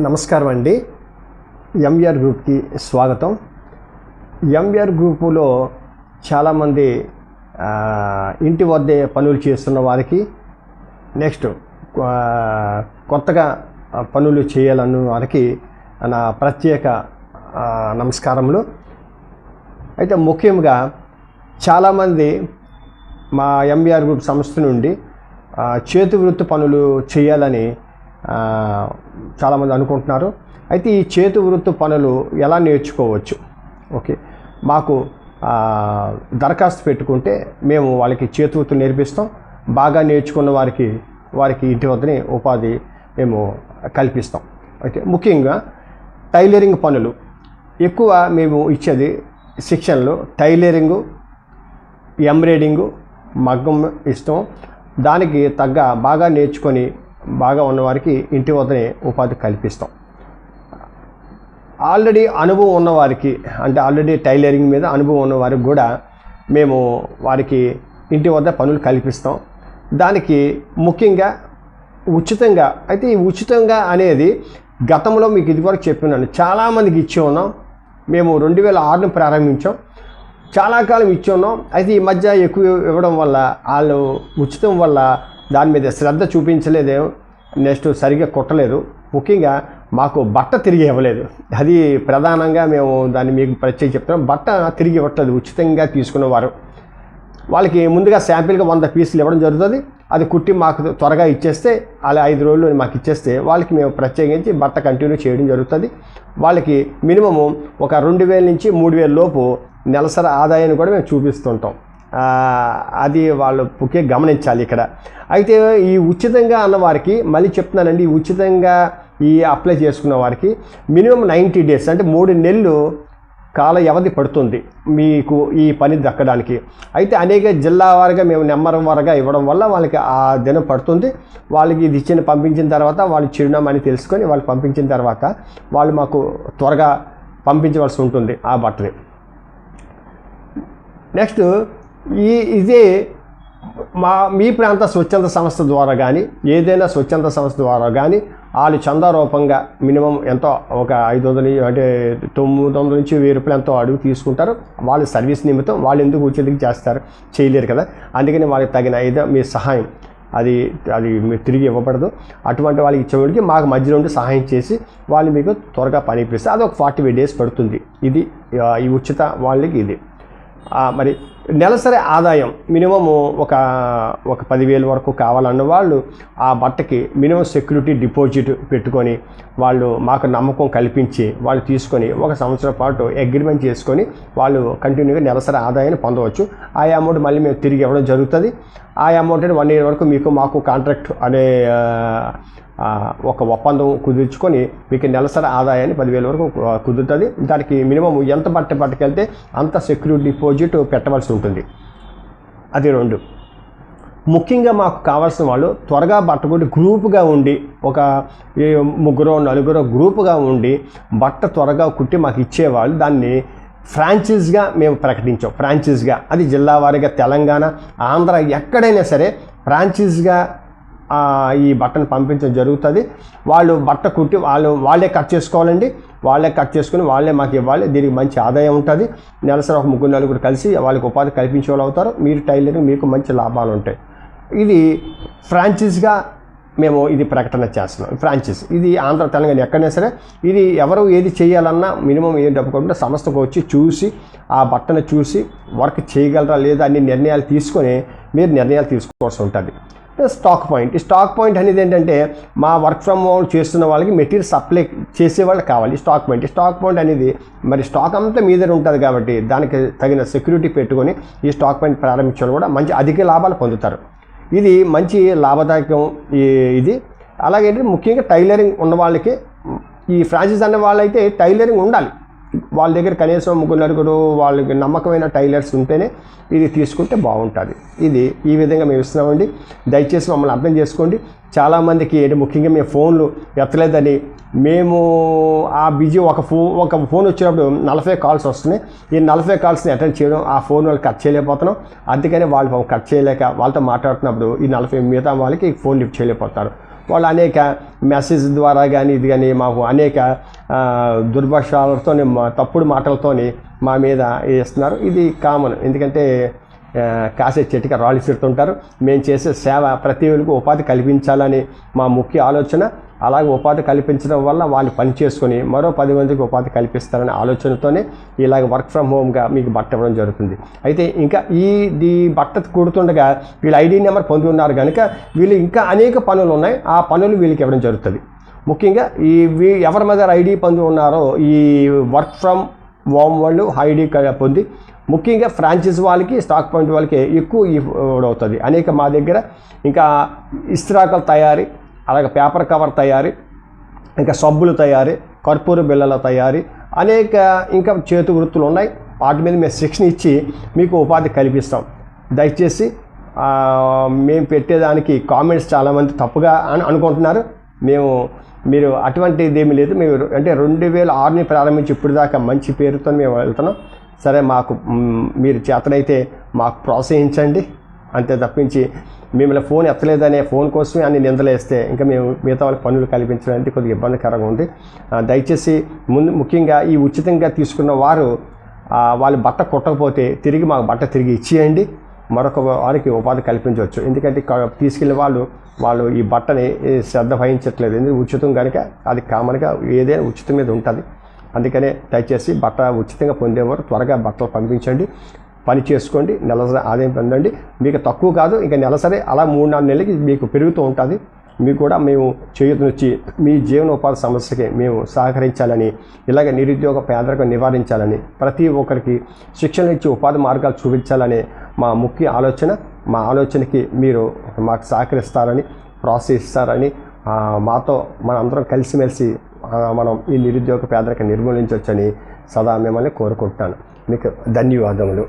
నమస్కారం అండి. ఎంవిఆర్ గ్రూప్కి స్వాగతం. ఎంవిఆర్ గ్రూపులో చాలామంది ఇంటి వద్దే పనులు చేస్తున్న వారికి నెక్స్ట్ కొత్తగా పనులు చేయాలన్న వారికి నా ప్రత్యేక నమస్కారములు. అయితే ముఖ్యంగా చాలామంది మా ఎంబీఆర్ గ్రూప్ సంస్థ నుండి చేతి వృత్తి పనులు చేయాలని చాలామంది అనుకుంటున్నారు. అయితే ఈ చేతి వృత్తి పనులు ఎలా నేర్చుకోవచ్చు? ఓకే. మాకు దరఖాస్తు పెట్టుకుంటే మేము వాళ్ళకి చేతి వృత్తి నేర్పిస్తాం. బాగా నేర్చుకున్న వారికి వారికి ఇంటి వద్దనే ఉపాధి మేము కల్పిస్తాం. అయితే ముఖ్యంగా టైలరింగ్ పనులు. ఎక్కువ మేము ఇచ్చేది శిక్షణలు టైలరింగు ఎంబ్రాయిడింగు మగ్గం ఇస్తాం దానికి తగ్గ బాగా నేర్చుకొని బాగా ఉన్నవారికి ఇంటి వద్దనే ఉపాధి కల్పిస్తాం. ఆల్రెడీ అనుభవం ఉన్నవారికి అంటే ఆల్రెడీ టైలరింగ్ మీద అనుభవం ఉన్న వారికి కూడా మేము వారికి ఇంటి వద్ద పనులు కల్పిస్తాం. దానికి ముఖ్యంగా ఉచితంగా అయితే ఈ ఉచితంగా అనేది గతంలో మీకు ఇదివరకు చెప్పినాను. చాలామందికి ఇచ్చి ఉన్నాం. మేము రెండు వేల ఆరును ప్రారంభించాం. చాలా కాలం ఇచ్చి ఉన్నాం. అయితే ఈ మధ్య ఎక్కువ ఇవ్వడం వల్ల వాళ్ళు ఉచితం వల్ల దాని మీద శ్రద్ధ చూపించలేదే నెక్స్ట్ సరిగ్గా కుట్టలేదు. ముఖ్యంగా మాకు బట్ట తిరిగి ఇవ్వలేదు. అది ప్రధానంగా మేము దాన్ని మీకు ప్రత్యేక చెప్తున్నాం. బట్ట తిరిగి ఇవ్వట్లేదు. ఉచితంగా తీసుకునేవారు వాళ్ళకి ముందుగా శాంపిల్గా వంద పీసులు ఇవ్వడం జరుగుతుంది. అది కుట్టి మాకు త్వరగా ఇచ్చేస్తే అలా ఐదు రోజులు మాకు ఇచ్చేస్తే వాళ్ళకి మేము ప్రత్యేకించి బట్ట కంటిన్యూ చేయడం జరుగుతుంది. వాళ్ళకి మినిమము ఒక రెండు వేల నుంచి మూడు వేల లోపు నెలసరి ఆదాయాన్ని కూడా మేము చూపిస్తుంటాం. అది వాళ్ళు పుకే గమనించాలి ఇక్కడ. అయితే ఈ ఉచితంగా అన్న వారికి మళ్ళీ చెప్తున్నానండి ఈ ఉచితంగా ఈ అప్లై చేసుకున్న వారికి మినిమం నైంటీ డేస్ అంటే మూడు నెలలు కాల వ్యవధి పడుతుంది మీకు ఈ పని దక్కడానికి. అయితే అనేక జిల్లా వారిగా మేము నెంబర్ వారుగా ఇవ్వడం వల్ల వాళ్ళకి ఆ దినం పడుతుంది. వాళ్ళకి ఇది ఇచ్చిన పంపించిన తర్వాత వాళ్ళు చిరునామా అని తెలుసుకొని వాళ్ళు పంపించిన తర్వాత వాళ్ళు మాకు త్వరగా పంపించవలసి ఉంటుంది ఆ బట్టని. నెక్స్ట్ ఈ ఇదే మా మీ ప్రాంత స్వచ్ఛంద సంస్థ ద్వారా కానీ ఏదైనా స్వచ్ఛంద సంస్థ ద్వారా కానీ వాళ్ళు చందా రూపంగా మినిమం ఎంతో ఒక ఐదు వందలు అంటే తొమ్మిది వందల నుంచి వెయ్యి రూపాయలు ఎంతో అడుగు తీసుకుంటారు. వాళ్ళ సర్వీస్ నిమిత్తం వాళ్ళు ఎందుకు ఉచితంగా చేస్తారు? చేయలేరు కదా. అందుకని వాళ్ళకి తగిన ఏదో మీ సహాయం. అది అది మీరు తిరిగి ఇవ్వబడదు. అటువంటి వాళ్ళకి ఇచ్చేవాడికి మాకు మధ్యలో ఉండి సహాయం చేసి వాళ్ళు మీకు త్వరగా పని ఇప్పిస్తే అది ఒక ఫార్టీ ఫైవ్ డేస్ పడుతుంది. ఇది ఈ ఉచిత వాళ్ళకి ఇది. మరి నెలసరి ఆదాయం మినిమము ఒక ఒక పదివేలు వరకు కావాలన్న వాళ్ళు ఆ బట్టకి మినిమం సెక్యూరిటీ డిపాజిట్ పెట్టుకొని వాళ్ళు మాకు నమ్మకం కల్పించి వాళ్ళు తీసుకొని ఒక సంవత్సరం పాటు అగ్రిమెంట్ చేసుకొని వాళ్ళు కంటిన్యూగా నెలసరి ఆదాయాన్ని పొందవచ్చు. ఆ అమౌంట్ మళ్ళీ మేము తిరిగి ఇవ్వడం జరుగుతుంది. ఆ అమౌంట్ వన్ ఇయర్ వరకు మీకు మాకు కాంట్రాక్ట్ అనే ఒక ఒప్పందం కుదుర్చుకొని మీకు నెలసరి ఆదాయాన్ని పదివేల వరకు కుదురుతుంది. దానికి మినిమం ఎంత బట్ట పట్టుకెళ్తే అంత సెక్యూరిటీ డిపాజిట్ పెట్టవలసి ఉంటుంది. అది రెండు. ముఖ్యంగా మాకు కావాల్సిన వాళ్ళు త్వరగా బట్ట కొట్టి గ్రూపుగా ఉండి ఒక ముగ్గురో ముగ్గురు నలుగురు గ్రూపుగా ఉండి బట్ట త్వరగా కుట్టి మాకు ఇచ్చేవాళ్ళు. దాన్ని ఫ్రాంచైజ్గా మేము ప్రకటించాం. ఫ్రాంచైజ్గా. అది జిల్లా వారీగా తెలంగాణ ఆంధ్ర ఎక్కడైనా సరే ఫ్రాంచైజ్గా ఈ బట్టను పంపించడం జరుగుతుంది. వాళ్ళు బట్ట కుట్టి వాళ్ళు వాళ్ళే కట్ చేసుకోవాలండి. వాళ్ళే కట్ చేసుకుని వాళ్ళే మాకు ఇవ్వాలి. దీనికి మంచి ఆదాయం ఉంటుంది. నెలసరి ఒక ముగ్గురు నలుగురు కలిసి వాళ్ళకి ఉపాధి కల్పించే వాళ్ళు అవుతారు. మీరు టైలరింగ్ మీకు మంచి లాభాలు ఉంటాయి. ఇది ఫ్రాంచైజ్గా మేము ఇది ప్రకటన చేస్తున్నాం. ఫ్రాంచైజ్. ఇది ఆంధ్ర తెలంగాణ ఎక్కడైనా సరే ఇది ఎవరు ఏది చేయాలన్నా మినిమం ఏ డబ్బు కాకుండా సంస్థకు వచ్చి చూసి ఆ బట్టను చూసి వర్క్ చేయగలరా లేదా అన్ని నిర్ణయాలు తీసుకొని మీరు నిర్ణయాలు తీసుకోవాల్సి ఉంటుంది. స్టాక్ పాయింట్ ఈ స్టాక్ పాయింట్ అనేది ఏంటంటే మా వర్క్ ఫ్రమ్ హోమ్ చేస్తున్న వాళ్ళకి మెటీరియల్ సప్లై చేసే వాళ్ళకి కావాలి. స్టాక్ పాయింట్ స్టాక్ పాయింట్ అనేది మరి స్టాక్ అంతా మీ దగ్గర ఉంటుంది కాబట్టి దానికి తగిన సెక్యూరిటీ పెట్టుకొని ఈ స్టాక్ పాయింట్ ప్రారంభించడం కూడా మంచి అధిక లాభాలు పొందుతారు. ఇది మంచి లాభదాయకం ఈ ఇది. అలాగే ముఖ్యంగా టైలరింగ్ ఉన్న వాళ్ళకి ఈ ఫ్రాంచైజ్ అనే వాళ్ళైతే టైలరింగ్ ఉండాలి. వాళ్ళ దగ్గర కనీసం ముగ్గురు వాళ్ళకి నమ్మకమైన టైలర్స్ ఉంటేనే ఇది తీసుకుంటే బాగుంటుంది. ఇది ఈ విధంగా మేము ఇస్తున్నామండి. దయచేసి మమ్మల్ని అర్థం చేసుకోండి. చాలామందికి ఏంటి ముఖ్యంగా మేము ఫోన్లు ఎత్తలేదని మేము ఆ బిజీ ఒక ఫో ఒక ఫోన్ వచ్చినప్పుడు నలభై కాల్స్ వస్తున్నాయి. ఈ నలభై కాల్స్ని అటెండ్ చేయడం ఆ ఫోన్ వాళ్ళు కట్ చేయలేకపోతున్నాం. అందుకని వాళ్ళు కట్ చేయలేక వాళ్ళతో మాట్లాడుతున్నప్పుడు ఈ నలభై మిగతా వాళ్ళకి ఫోన్ లిఫ్ట్ చేయలేకపోతారు వాళ్ళు అనేక మెసేజ్ ద్వారా కానీ ఇది కానీ మాకు అనేక దుర్భాషాలతో తప్పుడు మాటలతోని మా మీద వేస్తున్నారు. ఇది కామన్ ఎందుకంటే కాసే చెట్టుగా రాళ్ళు చిరుతుంటారు. మేము చేసే సేవ ప్రతి ఉపాధి కల్పించాలని మా ముఖ్య ఆలోచన. అలాగే ఉపాధి కల్పించడం వల్ల వాళ్ళు పని చేసుకొని మరో పది మందికి ఉపాధి కల్పిస్తారనే ఆలోచనతోనే ఇలాగ వర్క్ ఫ్రమ్ హోమ్గా మీకు బట్ట ఇవ్వడం జరుగుతుంది. అయితే ఇంకా ఈ ఈ బట్ట కుడుతుండగా వీళ్ళు ఐడి నెంబర్ పొంది ఉన్నారు కనుక వీళ్ళు ఇంకా అనేక పనులు ఉన్నాయి. ఆ పనులు వీళ్ళకి ఇవ్వడం జరుగుతుంది. ముఖ్యంగా ఈ వీ- ఎవరి మీద ఐడి పొంది ఉన్నారో ఈ వర్క్ ఫ్రమ్ హోమ్ వాళ్ళు ఐడి పొంది ముఖ్యంగా ఫ్రాంచైజ్ వాళ్ళకి స్టాక్ పాయింట్ వాళ్ళకి ఎక్కువ అవుతుంది. అనేక మా దగ్గర ఇంకా ఇస్త్రాకల తయారీ అలాగే పేపర్ కవర్ తయారీ ఇంకా సబ్బులు తయారీ కర్పూర బిళ్ళల తయారీ అనేక ఇంకా చేతి వృత్తులు ఉన్నాయి. వాటి మీద మేము శిక్షణ ఇచ్చి మీకు ఉపాధి కల్పిస్తాం. దయచేసి మేము పెట్టేదానికి కామెంట్స్ చాలామంది తప్పుగా అని అనుకుంటున్నారు. మేము మీరు అటువంటిది ఏమీ లేదు. మేము అంటే రెండు వేల ఆరుని ప్రారంభించి ఇప్పుడు దాకా మంచి పేరుతో మేము వెళ్తున్నాం. సరే మాకు మీరు చేతనైతే మాకు ప్రోత్సహించండి. అంతే తప్పించి మిమ్మల్ని ఫోన్ ఎత్తలేదనే ఫోన్ కోసమే అన్ని నిందలేస్తే ఇంకా మేము మిగతా వాళ్ళకి పనులు కల్పించడానికి కొద్దిగా ఇబ్బందికరంగా ఉంది. దయచేసి ముందు ముఖ్యంగా ఈ ఉచితంగా తీసుకున్న వారు వాళ్ళు బట్ట కుట్టకపోతే తిరిగి మాకు బట్ట తిరిగి ఇచ్చేయండి. మరొక వారికి ఉపాధి కల్పించవచ్చు. ఎందుకంటే తీసుకెళ్ళే వాళ్ళు వాళ్ళు ఈ బట్టని శ్రద్ధ వహించట్లేదు. ఎందుకు? ఉచితం కనుక అది కామన్గా ఏదైనా ఉచితం మీద ఉంటుంది. అందుకనే దయచేసి బట్ట ఉచితంగా పొందేవారు త్వరగా బట్టలు పంపించండి. పని చేసుకోండి నెలసరి ఆదాయం పొందండి. మీకు తక్కువ కాదు ఇంకా నెలసరి అలా మూడు నాలుగు నెలలకి మీకు పెరుగుతూ ఉంటుంది. మీకు కూడా మేము చేయూతనిచ్చి మీ జీవనోపాధి సమస్యకి మేము సహకరించాలని ఇలాగ నిరుద్యోగ పేదరికం నివారించాలని ప్రతి ఒక్కరికి శిక్షణ ఇచ్చి ఉపాధి మార్గాలు చూపించాలనే మా ముఖ్య ఆలోచన. మా ఆలోచనకి మీరు మాకు సహకరిస్తారని ప్రోత్సహిస్తారని మాతో మనందరం కలిసిమెలిసి మనం ఈ నిరుద్యోగ పేదరికం నిర్మూలించవచ్చని సదా మిమ్మల్ని కోరుకుంటున్నాను. మీకు ధన్యవాదములు.